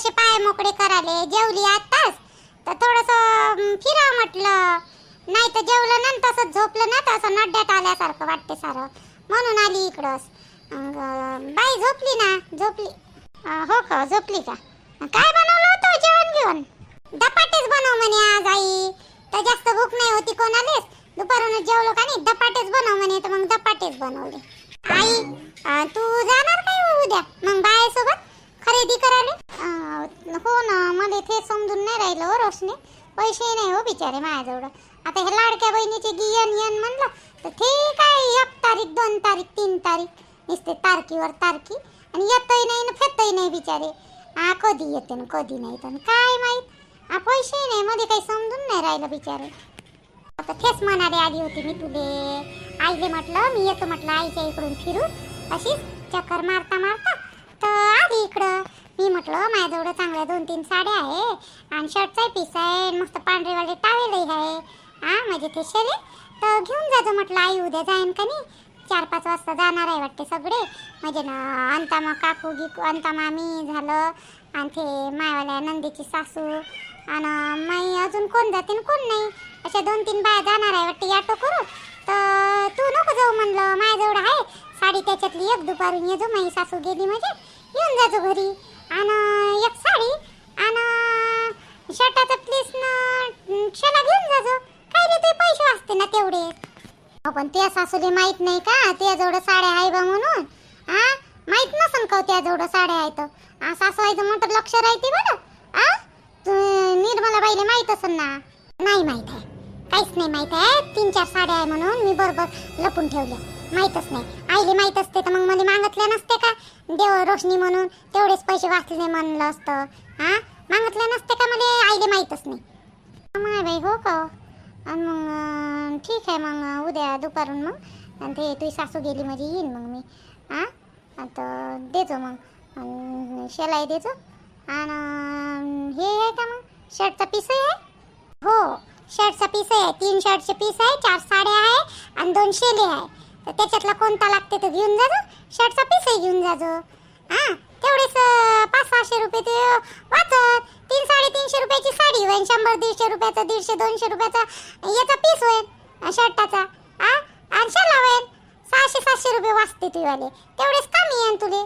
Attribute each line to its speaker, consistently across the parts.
Speaker 1: जरासे पाय मोकळे कराले जेवली आताच तर थोडस फिरा म्हटलं. नाही तर जेवलं ना तसंच झोपलं ना तर असं नड्यात आल्यासारखं वाटते सारं. म्हणून आली इकडंच. बाई झोपली ना? झोपली. हो का? झोपली का? काय बनवलं होतं जेवण घेऊन? धपाटेच बनव म्हणे आज आई. तर जास्त भूक नाही होती कोणालेच. दुपारून जेवलो का नाही धपाटेच बनव म्हणे. तर मग धपाटेच बनवले. आई तू जाणार काय उद्या? मग बायासोबत? खरेदी करायला हो ना मला ते समजून नाही राहिलं हो रोशनी. पैसे नाही हो बिचारे माझ्याजवळ. आता हे लाडक्या बहिणीचे गियन यन म्हणलं तर ते काय एक तारीख दोन तारीख तीन तारीख. नुसते तारकीवर तारखी. आणि येतही नाही ना फेतही नाही बिचारे. हा कधी येते ना कधी नाही तर काय माहीत? हा पैसे नाही मध्ये काही समजून नाही राहिलं बिचारे. आता तेच म्हणाले आली होती मी तुले. आईले म्हटलं मी येतो म्हटलं आईच्या इकडून फिरून. अशीच चक्कर मारता मारता तर आली इकडं. मी म्हटलं माझ्याजवळ चांगल्या दोन तीन साड्या आहे. आणि शर्टचा पीस आहे. मस्त पांढरेवाले टावेलही आहे. हा म्हणजे ते शेले तर घेऊन जातो म्हटलं आई उद्या जाईन का नाही? चार पाच वाजता जाणार आहे वाटते सगळे. म्हणजे ना अंतामा काकू गिकू अंतामा मी झालं. आणि ते मायवाल्या नंदीची सासू. आणि माई अजून कोण जाते आणि कोण नाही? अशा दोन तीन बाया जाणार आहे वाटते ऑटो करू तर तू नको जाऊ म्हणलं. माझ्याजवळ आहे. साडी त्याच्यातली एक दुपारून ये जो माई सासू गेली म्हणजे. येऊन जातो घरी. आणि एक साडी आणि शर्टाचं प्लीज न शेला घेऊन जाजो काय रे ते पैसे वाचते ना तेवढे. अहो, पण त्या सासूले माहीत नाही का? त्याजवळ साड्या आहे बा म्हणून. हा माहीत नसन का हो त्याजवळ साड्या आहेत? हा सासू आईचं मोठं लक्ष राहते बरं. आ? तू निर्मला बाईले माहीत असन ना? नाही माहीत आहे. काहीच नाही माहीत आहे. तीन चार साड्या आहे म्हणून मी बरोबर लपून ठेवल्या. माहीतच नाही. आईले माहीत असते तर मग मला मागितल्या नसते का? देव रोशनी म्हणून तेवढेच पैसे वाचले म्हणलं असतं. हा? मागितले नसते का मला? आईले माहीतच नाही. माय बाई हो का हो? आणि मग ठीक आहे मग उद्या दुपारून मग. आणि ते तुझी सासू गेली म्हणजे येईन मग मी. हां? आता देतो मग. शेलाई शिलाई देतो आणि हे आहे का मग? शर्टचा पीसही आहे? हो शर्टचा पीस आहे. तीन शर्टचे पीस आहे चार साड्या आहे आणि दोन शेले आहे. तर त्याच्यातला कोणता लागते तर घेऊन जा शर्टचा पीसही घेऊन जा हां तेवढेच पाच सहाशे रुपये ते वाचत. तीन साडेतीनशे रुपयाची साडी होईल शंभर दीडशे रुपयाचा दीडशे दोनशे रुपयाचा याचा पीस होईल शर्टाचा. आ आणि शाला होईल सहाशे सातशे रुपये वाचते तुझ्यावाले तेवढेच कमी आहे तुले.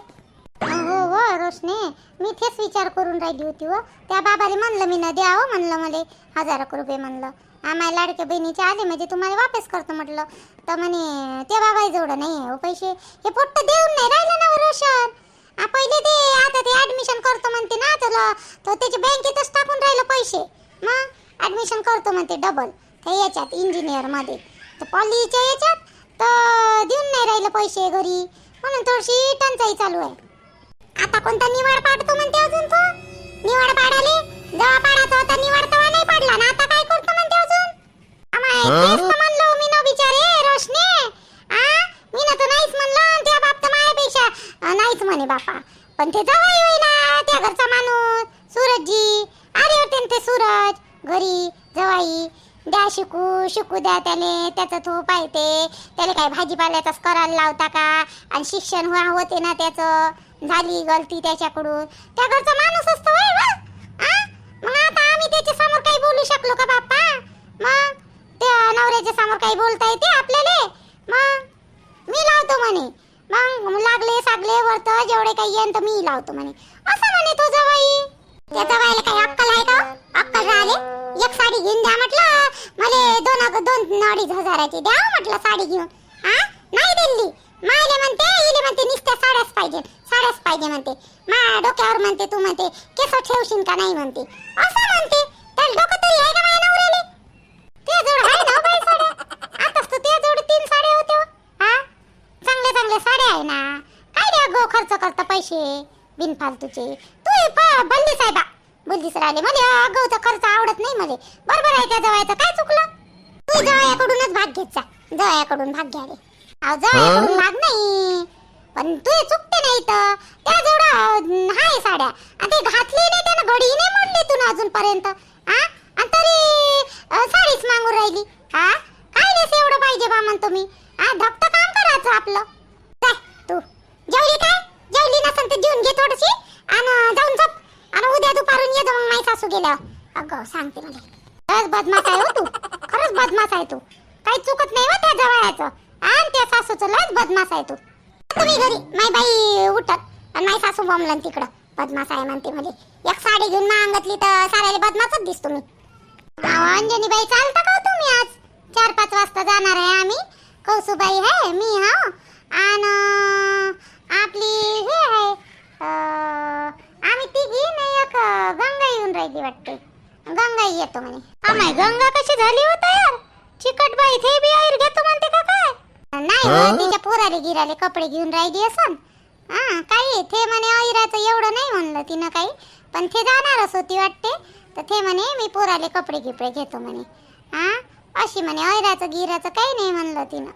Speaker 1: हो हो रोशने मी तेच विचार करून राहिली होती हो. त्या बाबाले म्हणलं मी न द्यावं हो, म्हणलं मला. हजार रुपये म्हणलं. आम्हाला लाडक्या बहिणीचे आले म्हणजे तुम्हाला वापस करतो म्हटलं. तर म्हणे ते बाबाई जवळ नाही आहे हो, पैसे. हे पोट्ट देऊन नाही राहिलं ना हो, रोशन. पहिले ते आता ते ऍडमिशन करतो म्हणते ना तर त्याच्या बँकेतच टाकून राहिलं पैसे. मग ऍडमिशन करतो म्हणते डबल याच्यात इंजिनियरमध्ये. तर पॉलीच्या याच्यात तर देऊन नाही राहिलं पैसे घरी. म्हणून थोडीशी टंचाई चालू आहे. आता कोणता निवाड पाडतो म्हणते अजून तो? निवाड पाडाले जेव्हा पाडायचा होता निवाड तेव्हा नाही पाडला ना आता काय करतो म्हणते अजून म्हणलो मी बिचारे रोशने. आ मी ना तर नाहीच म्हणलं आणि त्या बाप तर माझ्यापेक्षा नाहीच म्हणे बापा. पण ते जवळ होईना त्या घरचा माणूस. सूरजजी. आले होते ते सूरज. घरी जवाई द्या शिकू शिकू द्या त्याले. त्याचं तो. पाहिजे त्याला काय भाजीपाल्याचाच करायला लावता का? आणि शिक्षण व्हा होते ना त्याचं. झाली गलती त्याच्याकडून. त्या घरचा माणूस असतो होय मग आता आम्ही त्याच्यासमोर काही बोलू शकलो का बाप्पा? मग? त्या नवऱ्याच्या समोर काही बोलता येते आपल्याला? मग? मी लावतो म्हणे. मग लागले सागले वरत जेवढे काही येईन तर मी लावतो म्हणे. असं म्हणे तो जवाई. त्या जवाईला काही अक्कल आहे का? अक्कल राहिले. एक साडी घेऊन द्या म्हटलं. मले दोन दोन अडीच हजाराची द्या म्हटलं साडी घेऊन. हा नाही दिली. मायले म्हणते इले म्हणते निसत्या साड्याच पाहिजे. साड्याच पाहिजे म्हणते. मा डोक्यावर म्हणते तू म्हणते केस ठेवशील का नाही म्हणते. असं म्हणते. तर डोकं तरी आहे का चांगल्या साड्या आहे ना. काय रे गो खर्च करता पैसे? बिनफालतूचे. तू हे पा बल्ली साहेबा. बुद्धीस राहिले मला अगाऊचा खर्च आवडत नाही मला. बरोबर आहे त्या जवळचं काय चुकलं? तू जवळकडूनच भाग घेत जा. जवळकडून भाग घ्या रे. अहो जवळकडून भाग नाही. पण तू चुकते नाही तर त्या जेवढा हाय साड्या. आणि ते घातली नाही त्यानं घडी नाही मोडली तू ना अजूनपर्यंत. हा आणि तरी अ, साडीच मागून राहिली. हा काय नाही एवढं पाहिजे बा म्हणतो मी हा धप्त काम करायचं आपलं जाय तू जेवली काय जेवली नसेल तर जेवून घे थोडीशी आणि जाऊन झोप आणि उद्या सासू अगं सांगते म्हणजे. खरंच बदमाश आहे हो तू. खरंच बदमाश आहे तू. काही चुकत नाही हो त्या जवळचं आणि त्या सासूचं लयच बदमाश आहे तू. तुम्ही घरी. माय बाई उठत. आणि माय सासू बॉम्बलन तिकडं. बदमाश आहे म्हणते म्हणजे. एक साडी घेऊन मागतली तर साऱ्याला बदमाशच दिसतो मी. अंजनी बाई चालता का हो तुम्ही आज? चार पाच वाजता जाणार आहे आम्ही. कौसुबाई आहे मी हा. आणि आपली हे आहे. आम्ही तिघी नाही एक राहिली वाटते. गंगा येतो म्हणे. अमाय गंगा कशी झाली होता यार चिकट बाई ते बी आयर घेतो म्हणते का काय? नाही हो, तिच्या पोराले गिराले कपडे घेऊन राहिली असन. हा काही ते म्हणे ऐराचं एवढं नाही म्हणलं तिनं काही. पण ते जाणारच होती वाटते. तर ते म्हणे मी पोराले कपडे गिपडे घेतो म्हणे. हा अशी म्हणे ऐराचं गिराचं काही नाही म्हणलं तिनं.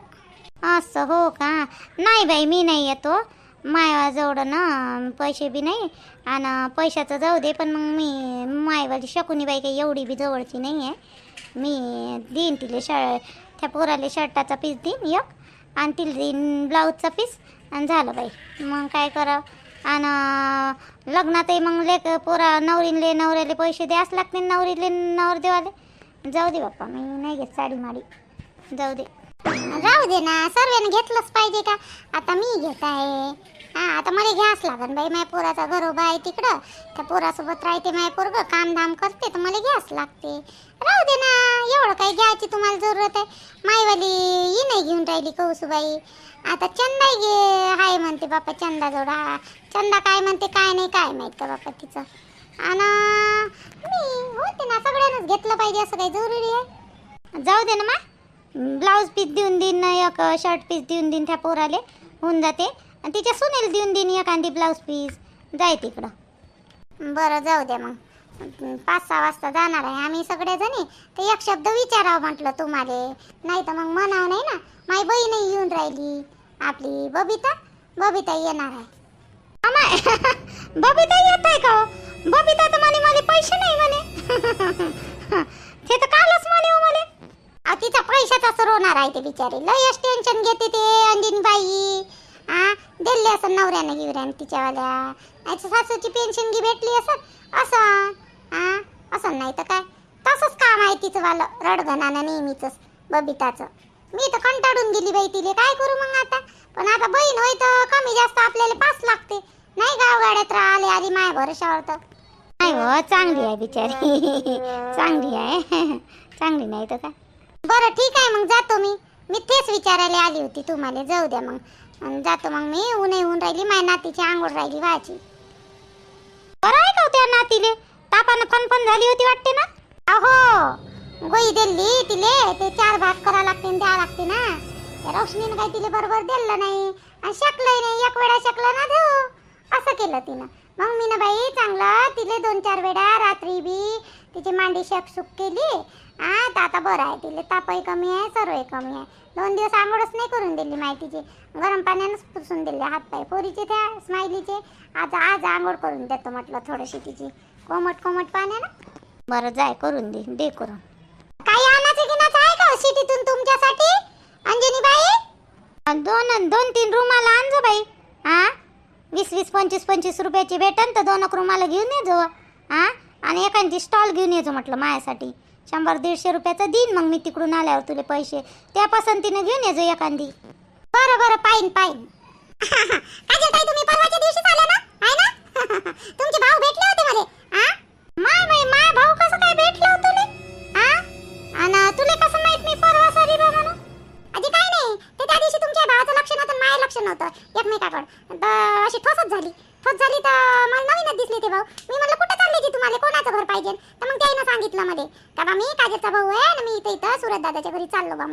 Speaker 1: असं हो का? नाही बाई मी नाही येतो. मायाजवळ ना पैसे बी नाही आणि पैशाचं जाऊ दे पण मग मी मायवाली शकुनी बाई काही एवढी बी जवळची नाही आहे. मी देईन तिले श त्या पोराले शर्टाचा पीस देईन एक आणि तिला देईन ब्लाऊजचा पीस आणि झालं बाई. मग काय करावं? आणि लग्नातही मग लेक पोरा नवरीले नवऱ्याले पैसे द्यास लागते नवरीले नवर देवाले जाऊ दे बाप्पा मी नाही घेत साडी माडी जाऊ दे. राहू दे ना सर्वांनी घेतलंच पाहिजे का? आता मी घेत आहे. हा आता मला घ्यास लागन बाई माझ्या पोराचा घरोबा आहे तिकडं. त्या पोरासोबत राहते माझ्या पोरग काम धाम करते तर मला घ्यास लागते. राहू दे ना एवढं काही घ्यायची तुम्हाला जरूरत आहे. माईवाली ही नाही घेऊन राहिली कौसुबाई. आता चंदा घे हाय म्हणते बापा चंदा जोडा. चंदा काय म्हणते काय नाही काय माहीत का बापा तिचं. आणि मी होते ना सगळ्यांनाच घेतलं पाहिजे असं काही जरुरी आहे. जाऊ दे ना मा. ब्लाऊज पीस देऊन देईन एक शर्ट पीस देऊन देईन त्या पोराले. होऊन जाते. आणि तिच्या सुनेल देऊन देईन एखादी ब्लाऊज पीस. जाय तिकडं. बरं जाऊ द्या मग. पाच सहा वाजता जाणार आहे आम्ही सगळे जणी ते एक शब्द विचारावं म्हटलं तुम्हाला. नाही तर मग म्हणावं नाही ना. माई बहीण येऊन राहिली. आपली बबिता बबिता येणार आहे. बबिता येत आहे का हो? बबिता तर म्हणे मला पैसे नाही म्हणे. ते तर कालच तिचा पैशाचा सर होणार आहे ते बिचारी. लयच टेन्शन घेते ते अंजनी बाई हा दिले असं नवऱ्यानं गिवऱ्यानं तिच्यावाल्या. याच्या सासूची पेन्शन घे भेटली असं? असं? हा असं नाही तर काय? तसंच काम आहे तिचं वालं रडघणानं नेहमीचंच बबिताचं. मी तर कंटाळून गेली बाई तिले. काय करू मग आता? पण आता बहीण होय तर कमी जास्त आपल्याला पास लागते. नाही गावगाड्यात राहिले आली माय भरोशावर तर नाही हो चांगली आहे बिचारी. चांगली आहे. चांगली नाही तर काय? बरं ठीक आहे मग जातो मी. मी तेच विचारायला आली होती तुम्हाला. जाऊ द्या मग. जातो मग मी. ऊनही ऊन राहिली माझ्या नातीची आंघोळ राहिली व्हायची बरं आहे का हो त्या नातीले? तापानं फनफन झाली होती वाटते ना? अहो गोई दिली तिले. ते चार भाग करा लागते द्या लागते ना. रोशनीनं काही तिले बरोबर दिलं नाही. आणि शकलंही नाही. एक वेळा शकलं ना देऊ असं केलं तिनं. मग मी ना बाई चांगलं तिले दोन चार वेळा रात्री बी तिची मांडी शेक सुक केली. हा तर आता बरं आहे. तिले तापही कमी आहे सर्वही कमी आहे. दोन दिवस आंघोळच नाही करून दिली माहितीची. गरम पाण्यानंच पुसून दिले हातपाय. पोरीचे त्या स्माइलीचे. आज आज आंघोळ करून देतो म्हटलं थोडीशी तिची. कोमट कोमट पाण्यानं बरं जाय करून दे दे करून. काही आणायचं गिनाचं आहे का सिटीतून तुमच्यासाठी? अंजनी बाई दोन दोन तीन रुमाला आणजो बाई. हा वीस वीस पंचवीस पंचवीस रुपयाची भेटन तर दोन रुमाला घेऊन ये जो हा आणि एखादी स्टॉल घेऊन येजो म्हटलं माझ्यासाठी शंभर दीडशे रुपयाचं देईन मग मी तिकडून आल्यावर तुले पैसे. त्या पसंतीनं घेऊन येजो एखादी. बरं बरं पाहिन पाहिन काजल ताई तुम्ही परवाच्या दिवशीच आल्या ना? आहे ना? तुमचे भाऊ भेटले होते मला.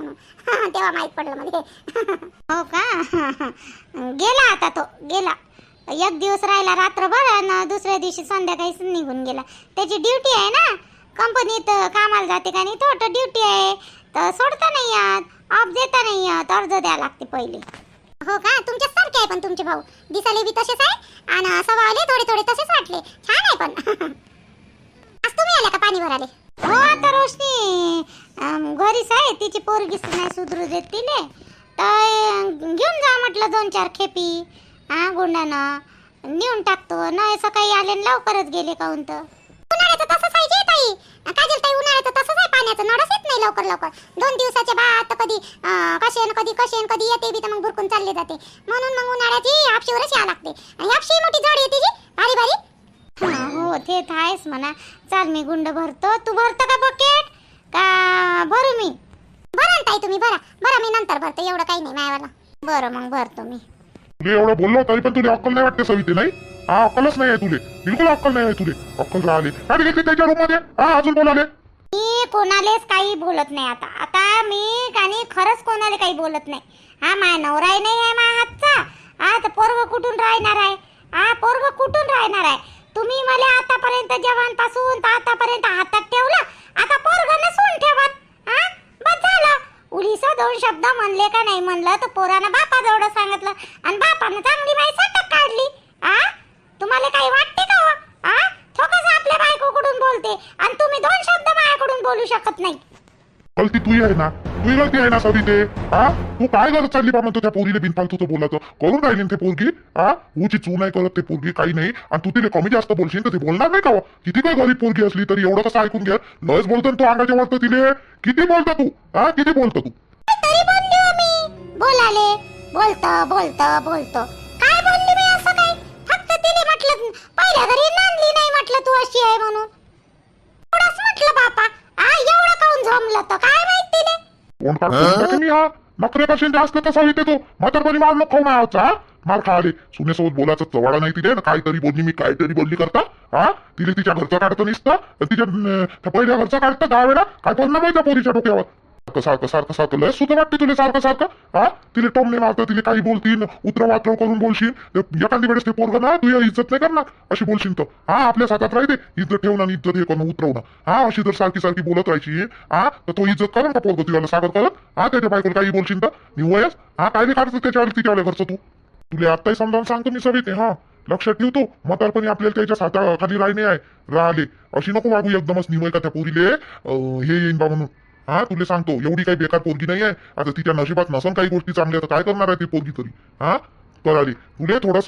Speaker 1: म्हणून तेव्हा माहीत पडलं म्हणजे हो का? गेला आता तो गेला. एक दिवस राहिला रात्रभर आणि दुसऱ्या दिवशी संध्याकाळीच निघून गेला. त्याची ड्युटी आहे ना? कंपनीत कामाला जाते का नाही? थोडं ड्युटी आहे. तर सोडता नाही आहात ऑफ देता नाही आहात अर्ज द्यावं लागते पहिले. हो का? तुमच्या सारखे आहे पण तुमचे भाऊ. दिसाले बी तसेच आहे. आणि सवाले थोडे थोडे तसेच वाटले. छान आहे पण. आज तुम्ही आल्या का पाणी भराले हो आता रोशनी घरीच आहे. तिची पोरगी नाही सुधरू देत तिने तर घेऊन जा म्हटलं दोन चार खेपी हा गुंडानं. नेऊन टाकतो. नाही सकाळी आले लवकरच गेले काहून तर. उन्हाळ्याचं तसंच आहे ताई. काजल ताई उन्हाळ्याचं तसंच आहे पाण्याचं. नळच येत नाही लवकर लवकर. दोन दिवसाच्या बाद कधी अं, कशेन कधी कशेन कधी येते बी तर मग भुरकून चालले जाते. म्हणून मग उन्हाळ्याची हापशीवरच यावं लागते. आणि हापशी मोठी जड येते जी. भारी भारी. हा, हो ते तर आहेच म्हणा. चाल मी गुंड भरतो. तू भरतो का बकेट का भरू मी? भरा ताई तुम्ही भरा. भरा मी नंतर भरतो. एवढं काही नाही मायावाला बरं मग भरतो मी.
Speaker 2: तुले एवढं बोललो तरी पण तुला अक्कल नाही वाटते सविते नाही? हा अक्कलच नाही आहे तुले. बिलकुल अक्कल नाही आहे तुले. अक्कल राहिले. काय घेतली त्याच्या रूममध्ये हा अजून बोलाले.
Speaker 1: मी कोणालेच काही बोलत नाही आता. आता मी आणि खरंच कोणाला काही बोलत नाही. हा माय नवराही नाही आहे माझ्या हातचा. हा तर पोरग कुठून राहणार आहे? हा पोरग कुठून राहणार आहे? तुम्ही मला आतापर्यंत जवानपासून तर आतापर्यंत हातात ठेवलं. आता पोरग नसून ठेवत हा? बस झालं. उडीस दोन शब्द म्हणले का नाही म्हणलं तर पोरानं बापाजवळ सांगितलं. आणि बापानं चांगली बाई सटक काढली आ? तुम्हाला काही वाटते का हो? थोकस आपल्या बायकोकडून बोलते आणि तुम्ही दोन शब्द माझ्याकडून बोलू शकत नाही.
Speaker 2: गलती तू आहे ना? तुही आहे ना कधी ते हा तू काय करत चालली बा म्हणतो त्या पोरीला बिनफालतूचं बोलायचं? करून राहिली ते पोरगी? हा उची चू नाही करत ते पोरगी काही नाही. आणि तू तिला कमी जास्त बोलशील तर ते बोलणार नाही का हो? किती काय गरीब पोरगी असली तरी एवढं कसं ऐकून घ्या लस बोलतो ना तू अंगाच्या वरतं तिले. किती बोलता तू? हा किती बोलतो तू?
Speaker 1: तरी बोलली हो मी. बोलाले. बोलत बोलत बोलतो. काय बोलली मी असं काय? फक्त तिने म्हटलं पहिल्या घरी नांदली नाही म्हटलं तू अशी आहे म्हणून. एवढंच म्हटलं बापा. आ एवढं काऊन झोमलं तर काय माहीत तिने
Speaker 2: कोण काढतो मी हा नखरे कशी जास्त तसा येते. तो म्हातारपणी मार नको खाऊ माझा हा आले सुनेसोबत बोलायचं चवाडा नाही तिथे ना काहीतरी बोलली मी काहीतरी बोलली करता हा? तिने तिच्या घरचं काढतं निसतं तिच्या पहिल्या घरचं काढतं दहा वेळा. काय परिणाम आहे त्या पोरीच्या डोक्यावर? सारखं सारखं सारखं सारखं. लय सुद्धा वाटते तुला सारखं सारखं. हा? तिला टोमणे मारतं तिला काही बोलतील उतरव वात्रव करून बोलशील. एखादी वेळेस ते पोरग ना तू इज्जत नाही करणार. अशी बोलशील तर. हा आपल्या हातात राहते इज्जत ठेवणं आणि इज्जत हे करणं उतरवणं हा अशी जर सारखी सारखी बोलत राहायची हा तर तो इज्जत करण का पोरग तुला सागर करत हा त्याच्या बायकोला काही बोलशील तर? निवयस हा काय नाही काढतो त्याच्यावर तिच्यावर खर्च तू? तुला आत्ताही समजावून सांगतो मी सविते हा. लक्षात ठेवतो म्हातारपणी आपल्याला त्याच्या साता खाली राहणे आहे. राहिले अशी नको वागू एकदमच निवय का त्या पोरीले. हे येईन बा म्हणून. हा तुला सांगतो एवढी काही बेकार पोरगी नाहीये. आता तिच्या नशिबात नसन काही गोष्टी चांगल्या तर काय करणार आहे ती पोरगी तरी? हा? कळाली. तुले थोडस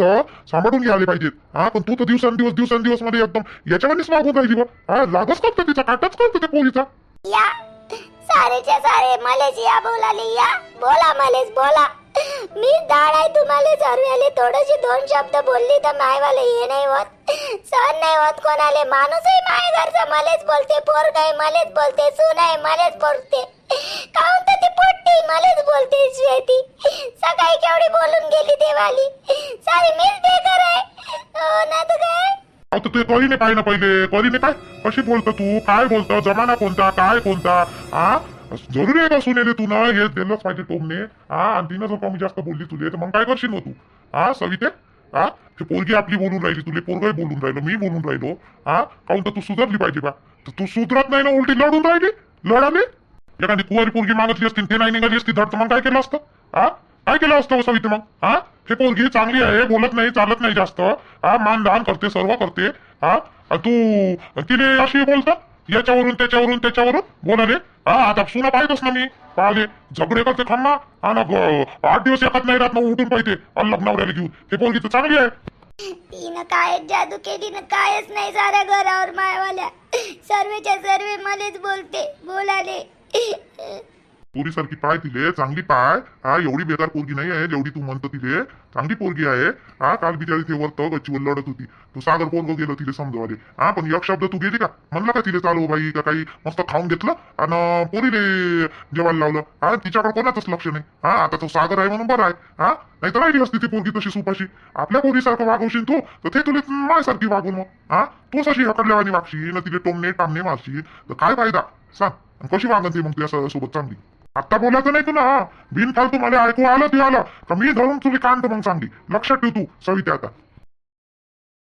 Speaker 2: सांभाळून घ्यायला पाहिजे हा पण तू तर दिवसांदिवस दिवसांदिवसमध्ये एकदम याच्यावरच मागून राहिली बा. हा लागच करतो तिचा काटाच करतो त्या पोरीचा.
Speaker 1: या. सारेच्या सारे मलेच या बोलाले या. बोला मलेच बोला. मी दाड आहे तुम्हाला सर्वाले थोडीशी दोन शब्द बोलली तर मायवाले हे नाही होत. सण नाही होत कोणाले. माणूसही माय घरचा मलेच बोलते पोर काय मलेच बोलते सून आहे मलेच बोलते. काहून तर ती पोट्टी मलेच बोलते श्वेती. सकाळी केवढी बोलून गेली देवाली. सारी मीच बेकार आहे. हो ना तर काय?
Speaker 2: आता ते कळीने काय ना पहिले? कळीने काय कशी बोलतो तू? काय बोलतो? जमाना कोणता? काय कोणता? हा जरुरी आहे का सुनेले तू? ना हे दिलंच पाहिजे टोमने हा आणि तिनं जर कमी जास्त बोलली तुले तर मग काय करशील मग तू? हा सविते? हा ते पोरगी आपली बोलून राहिली तुले पोरगाही बोलून राहिलो मी बोलून राहिलो. हा काऊन तर तू सुधारली पाहिजे बा. तर तू सुधरत नाही ना उलटी लढून राहिली? लढाले? एखादी कुवारी पोरगी मागितली असती ते नाही निघाली असती धड मग काय केलं असतं? हा काय केलं असतं हो सविते मग? हा हे पोरगी चांगली आहे बोलत नाही चालत नाही जास्त. हा मान दान करते सर्व करते. हा तू तिने अशी बोलता? याच्यावरून त्याच्यावरून त्याच्यावरून? बोलाले हा आता सुना पाहिजेच ना मी. पाहिले झगडे करते खन्ना आणि आठ दिवस एकत नाही राहत मग उठून पाहिजे अल्लग नवऱ्याला घेऊन. ते पोरगी तर चांगली आहे.
Speaker 1: तिनं काय जादू केली ना कायच नाही साऱ्या घरावर मायवाल्या. सर्वेच्या सर्वे मध्येच बोलते. बोलाले
Speaker 2: पोरी सारखी पाय तिले चांगली पाय. हा एवढी बेकार पोरगी नाही आहे जेवढी तू म्हणतो तिले. चांगली पोरगी आहे. हा काल बिचारी ते वरत गच्चीवर लढत होती. तू सागर पोरग गेलो तिले समजवाले. हा पण एक शब्द तू गेली का? म्हणलं का तिले चालू हो बाई का काही मस्त खाऊन घेतलं? आणि पोरीले जेवायला लावलं. हा तिच्याकडे कोणाचंच लक्ष नाही. हा आता तो सागर आहे म्हणून बरं आहे. हा नाही तर राहिली असती ती पोरगी तशी सुपाशी. आपल्या पोरीसारखं वागवशील तू तर ते तुला माझ्यासारखी वागून मग. हा तूच अशी हकडल्यावानी वागशील ना तिले टोमणे टामणे मारशील. तर काय फायदा? सांग. आणि कशी वागन ती मग तुझ्या सोबत चांगली? आता बोलायचं नाही तुला बिन फालतू मला ऐकू आलं ते आलं. का मी धरून तुला कांत मग सांगली. लक्षात ठेव तू सविता आता.